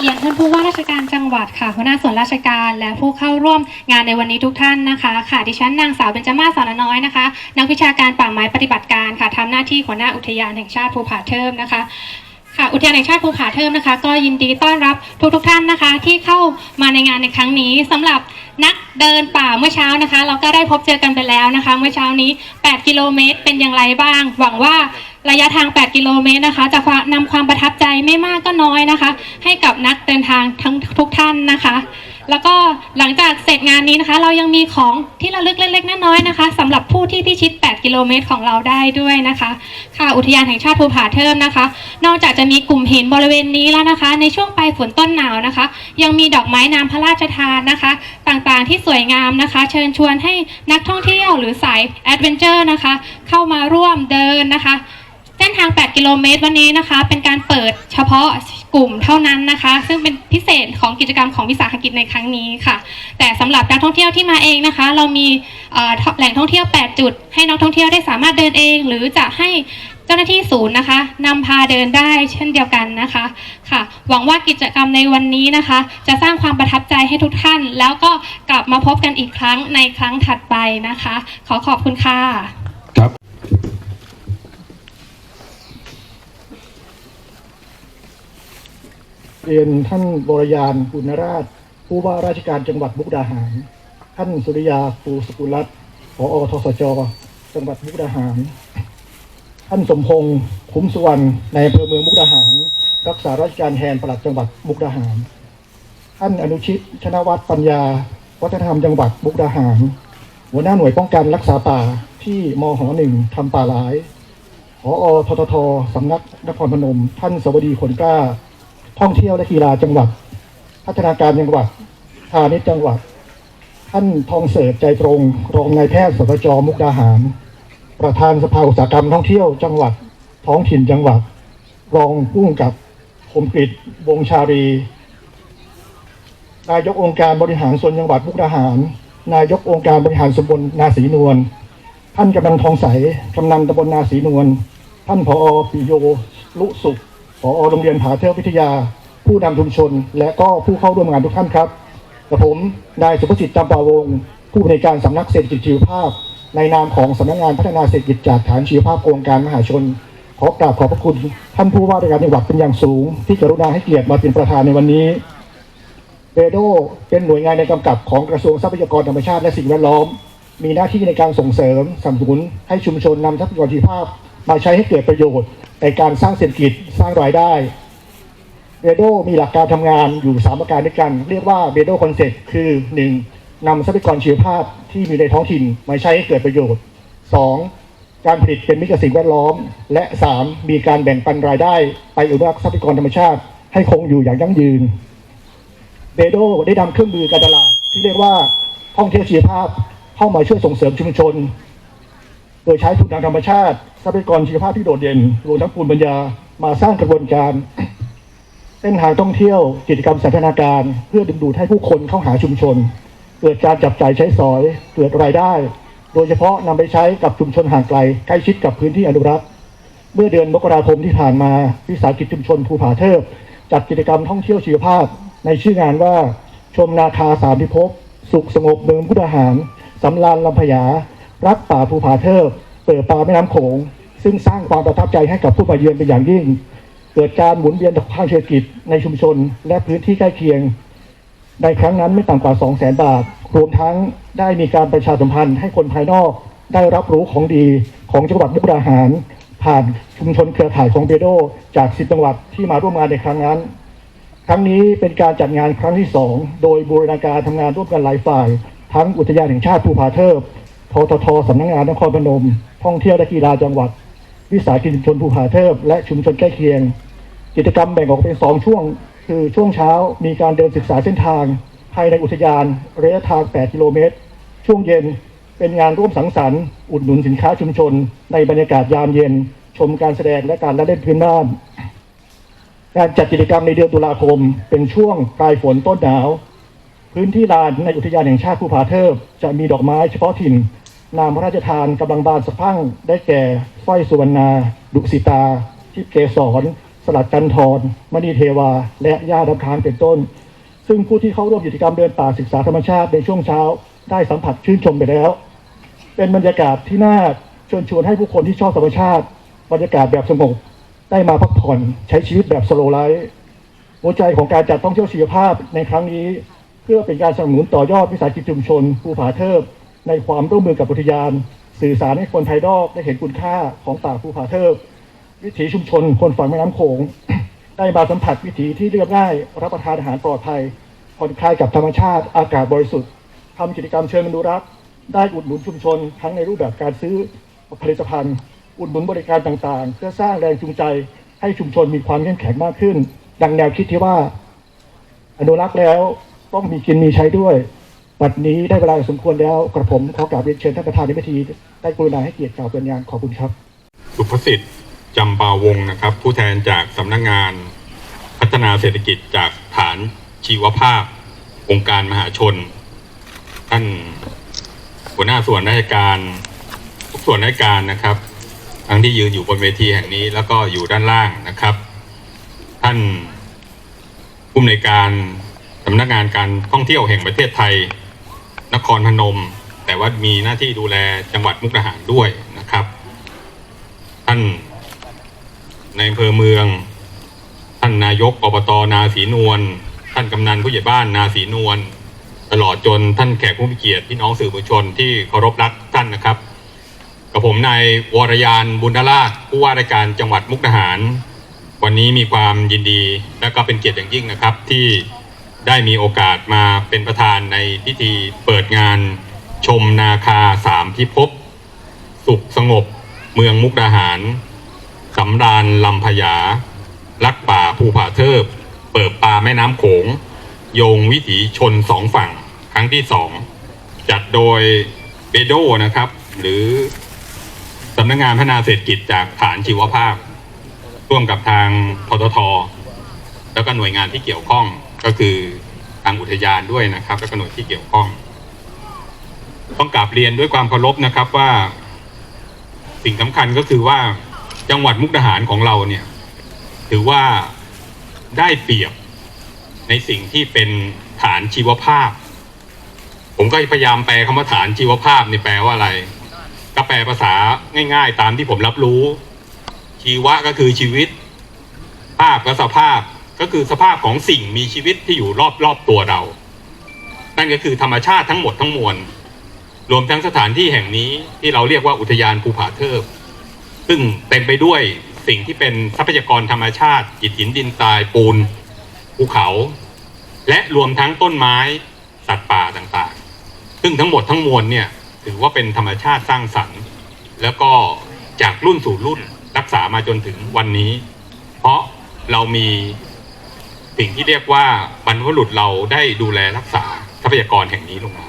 เรียนท่านผู้ว่าราชการจังหวัดค่ะหัวหน้าส่วนราชการและผู้เข้าร่วมงานในวันนี้ทุกท่านนะคะ ค่ะดิฉันนางสาวเบญจมาศสอนน้อยนะคะ นักวิชาการป่าไม้ปฏิบัติการค่ะทำหน้าที่หัวหน้าอุทยานแห่งชาติภูผาเทิมนะคะค่ะอุทยานแห่งชาติภูผาเทิมนะคะ ก็ยินดีต้อนรับทุกๆทท่านนะคะ ที่เข้ามาในงานในครั้งนี้สำหรับนักเดินป่าเมื่อเช้านะคะ เราก็ได้พบเจอกันไปแล้วนะคะ เมื่อเช้านี้ 8 กิโลเมตรเป็นอย่างไรบ้าง หวังว่า ระยะทาง 8 กิโลเมตรนะคะจะนำความประทับใจไม่มากก็น้อยนะคะ ให้กับนักเดินทางทั้งทุกท่านนะคะ แล้วก็หลังจากเสร็จงานนี้นะคะ เรายังมีของที่ระลึกเล็กๆน้อยๆนะคะสำหรับผู้ที่พิชิต 8 กิโลเมตรของเราได้ด้วยนะคะค่ะอุทยานแห่งชาติภูผาเทิมนะคะ นอกจากจะมีกลุ่มหินบริเวณนี้แล้วนะคะ ในช่วงปลายฝนต้นหนาวนะคะ ยังมีดอกไม้น้ำพระราชทานนะคะ ต่างๆที่สวยงามนะคะ เชิญชวนให้นักท่องเที่ยวหรือสายแอดเวนเจอร์นะคะ เข้ามาร่วมเดินนะคะ เส้นทาง 8 กิโลเมตรวันนี้นะคะ เป็นการเปิดเฉพาะกลุ่มเท่านั้นนะคะ ซึ่งเป็นพิเศษของกิจกรรมของวิสาหกิจในครั้งนี้ค่ะ แต่สำหรับนักท่องเที่ยวที่มาเองนะคะ เรามีแหล่งท่องเที่ยว 8 จุด ให้นักท่องเที่ยวได้สามารถเดินเอง หรือจะให้เจ้าหน้าที่ศูนย์นะคะนำพาเดินได้เช่นเดียวกันนะคะค่ะ หวังว่ากิจกรรมในวันนี้นะคะ จะสร้างความประทับใจให้ทุกท่าน แล้วก็กลับมาพบกันอีกครั้งในครั้งถัดไปนะคะ ขอขอบคุณค่ะ ครับ เรียนท่านบรยานปุณราช ผู้ว่าราชการจังหวัดมุกดาหาร ท่านสุริยาภูสกุลรัตน์ผอทสจ จังหวัดมุกดาหาร ท่านสมพงษ์คุ้มสุวรรณในอำเภอเมืองมุกดาหาร รักษาราชการแทนปลัดจังหวัดมุกดาหาร ท่านอนุชิตชนวัฒน์ปัญญา วัฒนธรรมจังหวัดมุกดาหาร หัวหน้าหน่วยป้องกันรักษาป่าที่มหหนึ่งทำป่าหลายผอทททสำนักนครพนม ท่านสวัสดีขนกล้า ท่องเที่ยวและกีฬาจังหวัด พัฒนาการจังหวัดพาณิชย์จังหวัด ท่านทองเสริฐใจตรง รองนายแพทย์สตจมุกดาหาร ประธานสภาอุตสาหกรรมท่องเที่ยวจังหวัด ท้องถิ่นจังหวัด รองผู้กำกับคมกริตวงชารีนายกองค์การบริหารส่วนจังหวัดมุกดาหาร นายกองค์การบริหารส่วนตำบลนาศรีนวล ท่านกำนันทองใส กำนันตำบลนาศรีนวล ท่านผอปิโยลุสุข ผอโรงเรียนผาเทพวิทยา ผู้นำชุมชน และก็ผู้เข้าร่วมงานทุกท่านครับกับผมนายสุภสิทธิ์จำปาวงศ์ผู้บริการสำนักเศรษฐกิจชีวภาพ ในนามของสำนักงานพัฒนาเศรษฐกิจจากฐานชีวภาพองค์การมหาชน ขอกราบขอบพระคุณ ท่านผู้ว่าราชการจังหวัดเป็นอย่างสูง ที่กรุณาให้เกียรติมาเป็นประธานในวันนี้เบโดเป็นหน่วยงานในกำกับของกระทรวงทรัพยากรธรรมชาติและสิ่งแวดล้อม มีหน้าที่ในการส่งเสริมสนับสนุนให้ชุมชนนำทรัพยากรชีวภาพ มาใช้ให้เกิดประโยชน์ ในการสร้างเศรษฐกิจสร้างรายได้เบโดมีหลักการทำงานอยู่ 3 ประการด้วยกัน เรียกว่าเบโดคอนเซ็ปต์คือ 1. นำทรัพยากรชีวภาพที่มีในท้องถิ่นมาใช้ให้เกิดประโยชน์ 2. การผลิตเป็นมิตรกับสิ่งแวดล้อม และ 3. มีการแบ่งปันรายได้ไปอนุรักษ์ทรัพยากรธรรมชาติ ให้คงอยู่อย่างยั่งยืนเบโดได้นำเครื่องมือการตลาดที่เรียกว่าท่องเที่ยวชีวภาพเข้ามาช่วยส่งเสริมชุมชน โดยใช้ทุนทางธรรมชาติทรัพยากรชีวภาพที่โดดเด่นรวมทั้งภูมิปัญญามาสร้างกระบวนการเส้นทางท่องเที่ยวกิจกรรมสันทนาการ เพื่อดึงดูดให้ผู้คนเข้าหาชุมชน เกิดการจับจ่ายใช้สอยเกิดรายได้ โดยเฉพาะนำไปใช้กับชุมชนห่างไกลใกล้ชิดกับพื้นที่อนุรักษ์ เมื่อเดือนมกราคมที่ผ่านมาวิสาหกิจชุมชนภูผาเทิบจัดกิจกรรมท่องเที่ยวชีวภาพ ในชื่องานว่าชมนาคาสามพิภพสุขสงบเมืองพุทธหารสำรานลำพญา รักป่าภูผาเทิบเปิดป่าแม่น้ำโขง ซึ่งสร้างความประทับใจให้กับผู้มาเยือนเป็นอย่างยิ่ง เกิดการหมุนเวียนทางเศรษฐกิจในชุมชน และพื้นที่ใกล้เคียง ในครั้งนั้นไม่ต่ำกว่า 2 0 0 0 0 0 บาท รวมทั้งได้มีการประชาสัมพันธ์ให้คนภายนอกได้รับรู้ของดีของจังหวัดมุกดาหาร ผ่านชุมชนเครือข่ายของเบโด จาก10จังหวัดที่มาร่วมงานในครั้งนั้น ครั้งนี้เป็นการจัดงานครั้งที่2โดยบูรณาการทำงานร่วมกันหลายฝ่าย ทั้งอุทยานแห่งชาติภูผาเทิบ ทททสำนักงานนครพนม ท่องเที่ยวและกีฬาจังหวัด วิสาหกิจชุมชนภูผาเทิบและชุมชนใกล้เคียง กิจกรรมแบ่งออกเป็น2ช่วง คือช่วงเช้ามีการเดินศึกษาเส้นทาง ภายในอุทยานระยะทาง 8 กิโลเมตร ช่วงเย็นเป็นงานร่วมสังสรรค์ อุดหนุนสินค้าชุมชน ในบรรยากาศยามเย็น ชมการแสดงและการละเล่นพื้นบ้านการจัดกิจกรรมในเดือนตุลาคม เป็นช่วงปลายฝนต้นหนาว พื้นที่ลานในอุทยานแห่งชาติภูผาเทิบจะมีดอกไม้เฉพาะถิ่น นามพระราชทานกำลังบานสะพั่งได้แก่สร้อยสุวรรณา ดุสิตาทิพย์เกสรสลัดจันทรมณีเทวา และย่าดำค้างเป็นต้น ซึ่งผู้ที่เข้าร่วมกิจกรรมเดินป่าศึกษาธรรมชาติในช่วงเช้าได้สัมผัสชื่นชมไปแล้ว เป็นบรรยากาศที่น่าเชิญชวนให้ผู้คนที่ชอบธรรมชาติ บรรยากาศแบบสงบได้มาพักผ่อนใช้ชีวิตแบบสโลไลฟ์หัวใจของการจัดท่องเที่ยวชีวภาพในครั้งนี้ เพื่อเป็นการสนับสนุนต่อยอดวิสาหกิจชุมชนภูผาเทิบ ในความร่วมมือกับอุทยาน สื่อสารให้คนภายนอกได้เห็นคุณค่าของป่าภูผาเทิบวิถีชุมชนคนฝั่งแม่น้ำโขงได้มาสัมผัสวิถีที่เรียบง่าย รับประทานอาหารปลอดภัยผ่อนคลายกับธรรมชาติอากาศบริสุทธิ์ทำกิจกรรมเชิงอนุรักษ์ได้อุดหนุนชุมชน ทั้งในรูปแบบการซื้อผลิตภัณฑ์ อุดหนุนบริการต่างๆ เพื่อสร้างแรงจูงใจให้ชุมชนมีความเข้มแข็งมากขึ้น ดังแนวคิดที่ว่า อนุรักษ์แล้วต้องมีกินมีใช้ด้วย ปัดนี้ได้เวลาสมควรแล้วกระผมขอกราบเรียนเชิญท่านประธานในพิธีได้กรุณาให้เกียรติกล่าวเป็นงานขอบคุณครับ สุภสิทธิ์จำปาวงศ์นะครับ ผู้แทนจากสำนักงาน พัฒนาเศรษฐกิจจากฐานชีวภาพ องค์การมหาชน ท่านหัวหน้าส่วนราชการทุกส่วนราชการนะครับ ทั้งที่ยืนอยู่บนเวทีแห่งนี้แล้วก็อยู่ด้านล่างนะครับ ท่านผู้อำนวยการสำนักงานการท่องเที่ยวแห่งประเทศไทย นครพนม แต่ว่ามีหน้าที่ดูแลจังหวัดมุกดาหารด้วยนะครับ ท่านในอำเภอเมือง ท่านนายกอบตนาศีนวลท่านกำนันผู้ใหญ่บ้านนาศีนวลตลอดจนท่านแขกผู้มีเกียรติพี่น้องสื่อมวลชนที่เคารพรักท่านนะครับ กับผมนายวรยานบุญราชผู้ว่าราชการจังหวัดมุกดาหาร วันนี้มีความยินดีและก็เป็นเกียรติอย่างยิ่งนะครับที่ ได้มีโอกาสมาเป็นประธานในพิธีเปิดงานชมนาคาสามพิภพสุขสงบ เมืองมุกดาหารสำราญลำพญาลักป่าภูผาเทิบ เปิดป่าแม่น้ำโขง โยงวิถีชนสองฝั่งครั้งที่สองจัดโดยเบโดนะครับ หรือสำนักงงานพัฒนาเศรษฐกิจจากฐานชีวภาพ ร่วมกับทางพททแล้วก็หน่วยงานที่เกี่ยวข้อง ก็คือทางอุทยานด้วยนะครับ แล้วก็หน่วยที่เกี่ยวข้อง ต้องกราบเรียนด้วยความเคารพนะครับว่า สิ่งสำคัญก็คือว่าจังหวัดมุกดาหารของเราเนี่ย ถือว่าได้เปรียบในสิ่งที่เป็นฐานชีวภาพ ผมก็พยายามแปลคำว่าฐานชีวภาพนี่แปลว่าอะไร ก็แปลภาษาง่าย ๆ ตามที่ผมรับรู้ ชีวะก็คือชีวิต ภาพก็สภาพ ก็คือสภาพของสิ่งมีชีวิตที่อยู่รอบๆตัวเรา นั่นก็คือธรรมชาติทั้งหมดทั้งมวล รวมทั้งสถานที่แห่งนี้ที่เราเรียกว่าอุทยานภูผาเทิบซึ่งเต็มไปด้วยสิ่งที่เป็นทรัพยากรธรรมชาติอิหินดินทรายปูน ภูเขา และรวมทั้งต้นไม้ สัตว์ป่าต่างๆ ซึ่งทั้งหมดทั้งมวลเนี่ยถือว่าเป็นธรรมชาติสร้างสรรค์ แล้วก็จากรุ่นสู่รุ่นรักษามาจนถึงวันนี้ เพราะเรามี สิ่งที่เรียกว่าบรรพบุรุษเราได้ดูแลรักษาทรัพยากรแห่งนี้ลงมา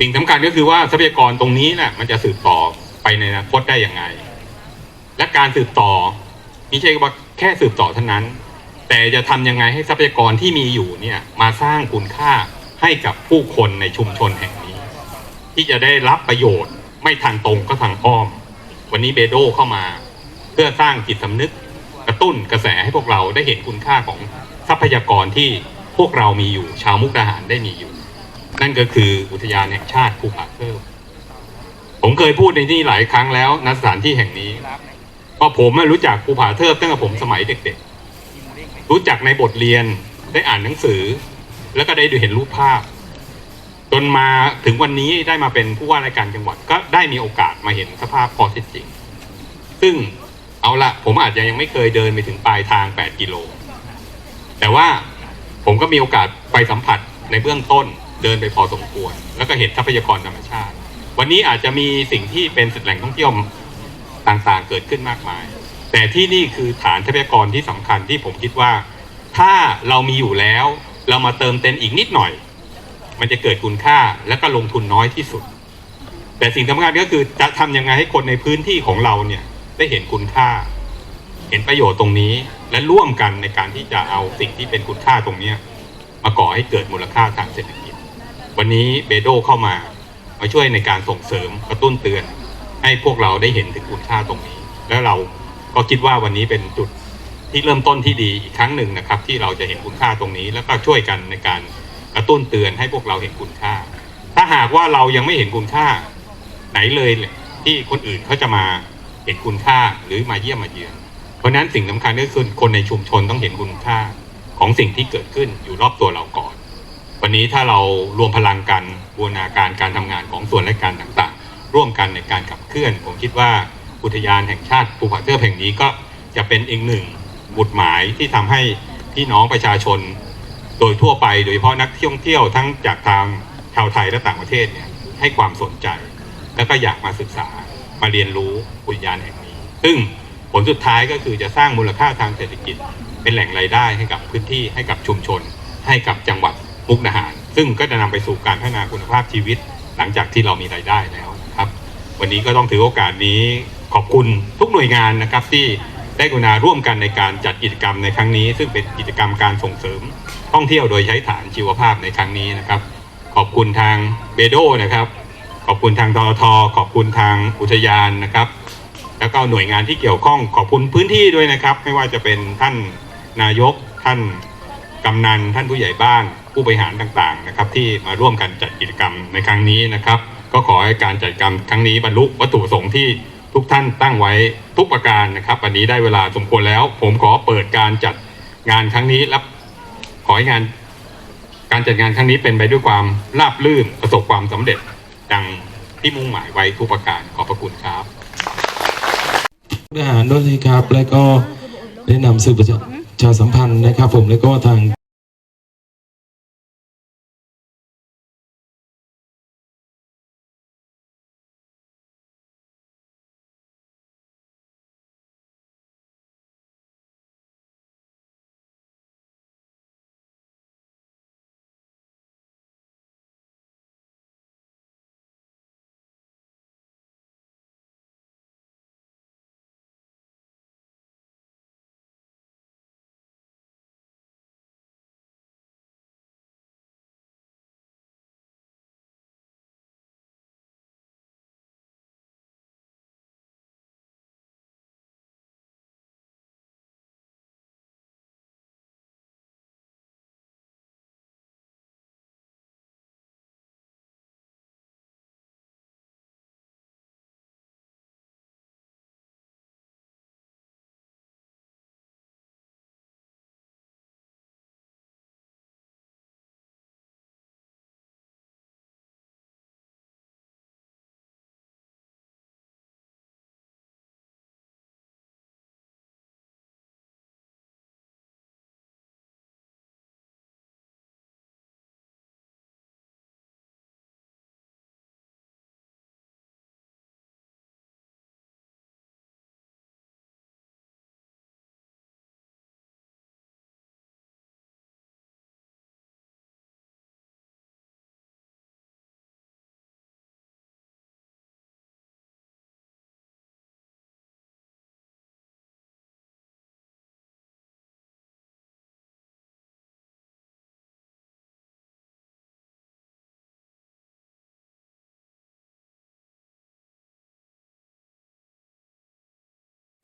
สิ่งสำคัญก็คือว่าทรัพยากรตรงนี้น่ะมันจะสืบต่อไปในอนาคตได้อย่างไง และการสืบต่อไม่ใช่ว่าแค่สืบต่อเท่านั้น แต่จะทำยังไงให้ทรัพยากรที่มีอยู่เนี่ยมาสร้างคุณค่าให้กับผู้คนในชุมชนแห่งนี้ ที่จะได้รับประโยชน์ไม่ทางตรงก็ทางอ้อม วันนี้เบโดเข้ามา เพื่อสร้างจิตสำนึก กระตุ้นกระแสให้พวกเราได้เห็นคุณค่าของทรัพยากรที่พวกเรามีอยู่ ชาวมุกดาหารได้มีอยู่ นั่นก็คืออุทยานแห่งชาติภูผาเทิบผมเคยพูดในที่หลายครั้งแล้วณสถานที่แห่งนี้เพราผมรู้จักภูผาเทิบตั้งแต่ผมสมัยเด็กๆ รู้จักในบทเรียนได้อ่านหนังสือ แล้วก็ได้ดูเห็นรูปภาพ จนมาถึงวันนี้ได้มาเป็นผู้ว่าราชการจังหวัดก็ได้มีโอกาสมาเห็นสภาพพอเท็จจริง ซึ่ง เอาละผมอาจจะยังไม่เคยเดินไปถึงปลายทาง 8 กิโล แต่ว่าผมก็มีโอกาสไปสัมผัสในเบื้องต้นเดินไปพอสมควร แล้วก็เห็นทรัพยากรธรรมชาติ วันนี้อาจจะมีสิ่งที่เป็นแหล่งท่องเที่ยวต่างๆ เกิดขึ้นมากมาย แต่ที่นี่คือฐานทรัพยากรที่สำคัญที่ผมคิดว่า ถ้าเรามีอยู่แล้ว เรามาเติมเต็มอีกนิดหน่อย มันจะเกิดคุณค่าและก็ลงทุนน้อยที่สุด แต่สิ่งสำคัญก็คือจะทำยังไงให้คนในพื้นที่ของเราเนี่ย ได้เห็นคุณค่า เห็นประโยชน์ตรงนี้ และร่วมกันในการที่จะเอาสิ่งที่เป็นคุณค่าตรงนี้มาก่อให้เกิดมูลค่าทางเศรษฐกิจ วันนี้เบโดเข้ามามาช่วยในการส่งเสริมกระตุ้นเตือน ให้พวกเราได้เห็นถึงคุณค่าตรงนี้ แล้วเราก็คิดว่าวันนี้เป็นจุดที่เริ่มต้นที่ดีอีกครั้งหนึ่งนะครับ ที่เราจะเห็นคุณค่าตรงนี้ แล้วก็ช่วยกันในการกระตุ้นเตือนให้พวกเราเห็นคุณค่า ถ้าหากว่าเรายังไม่เห็นคุณค่า ไหนเลยที่คนอื่นเขาจะมา เห็นคุณค่าหรือมาเยี่ยมมาเยือนเพราะนั้นสิ่งสำคัญก็คือคนในชุมชนต้องเห็นคุณค่าของสิ่งที่เกิดขึ้นอยู่รอบตัวเราก่อน วันนี้ถ้าเรารวมพลังกันบูรณาการการทำงานของส่วนราชการต่างๆ ร่วมกันในการขับเคลื่อน ผมคิดว่าอุทยานแห่งชาติภูผาเทือกแห่งนี้ก็จะเป็นอีกหนึ่งบุตรหมายที่ทำให้พี่น้องประชาชน โดยทั่วไปโดยเฉพาะนักท่องเที่ยวทั้งจากทางชาวไทยและต่างประเทศเนี่ยให้ความสนใจ แล้วก็อยากมาศึกษา มาเรียนรู้อุทยานแห่งนี้ ซึ่งผลสุดท้ายก็คือจะสร้างมูลค่าทางเศรษฐกิจ เป็นแหล่งรายได้ให้กับพื้นที่ให้กับชุมชน ให้กับจังหวัดมุกดาหาร ซึ่งก็จะนำไปสู่การพัฒนาคุณภาพชีวิต หลังจากที่เรามีรายได้แล้วครับ วันนี้ก็ต้องถือโอกาสนี้ขอบคุณทุกหน่วยงานนะครับที่ได้กรุณาร่วมกันในการจัดกิจกรรมในครั้งนี้ ซึ่งเป็นกิจกรรมการส่งเสริม ท่องเที่ยวโดยใช้ฐานชีวภาพในครั้งนี้นะครับ ขอบคุณทางเบโดนะครับ ขอบคุณทางททขอบคุณทางอุทยานนะครับ แล้วก็หน่วยงานที่เกี่ยวข้องขอบคุณพื้นที่ด้วยนะครับ ไม่ว่าจะเป็นท่านนายกท่านกำนันท่านผู้ใหญ่บ้านผู้บริหารต่างๆนะครับ ที่มาร่วมกันจัดกิจกรรมในครั้งนี้นะครับ ก็ขอให้การจัดกิจกรรมครั้งนี้บรรลุวัตถุประสงค์ที่ทุกท่านตั้งไว้ทุกประการนะครับ วันนี้ได้เวลาสมควรแล้ว ผมขอเปิดการจัดงานครั้งนี้และขอให้งานการจัดงานครั้งนี้เป็นไปด้วยความราบรื่นประสบความสำเร็จ ดังที่มุ่งหมายไว้ทุกประการขอบพระคุณครับทหารด้วยครับ และก็ได้นำสื่อประชาสัมพันธ์นะครับ ผมและก็ทาง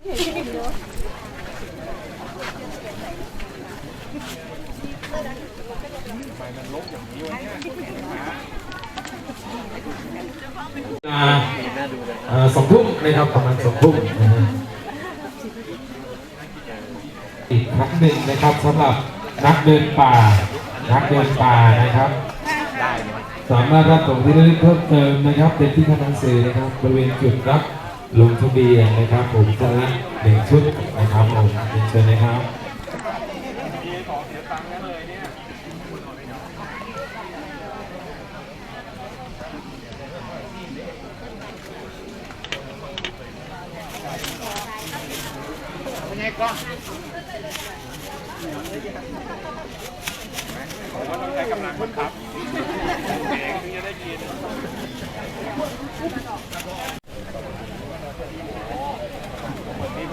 สองทุ่มนะครับประมาณสองทุ่มนะฮะอีกครั้งหนึ่งนะครับสำหรับนักเดินป่า นักเดินป่านะครับสามารถรับของที่ระลึกเพิ่มเติมนะครับเป็นที่คณะสื่อนะครับบริเวณจุดรับ ลงทะเบียนนะครับผมจะละหนึ่งชุดนะครับผมเชิญนะครับ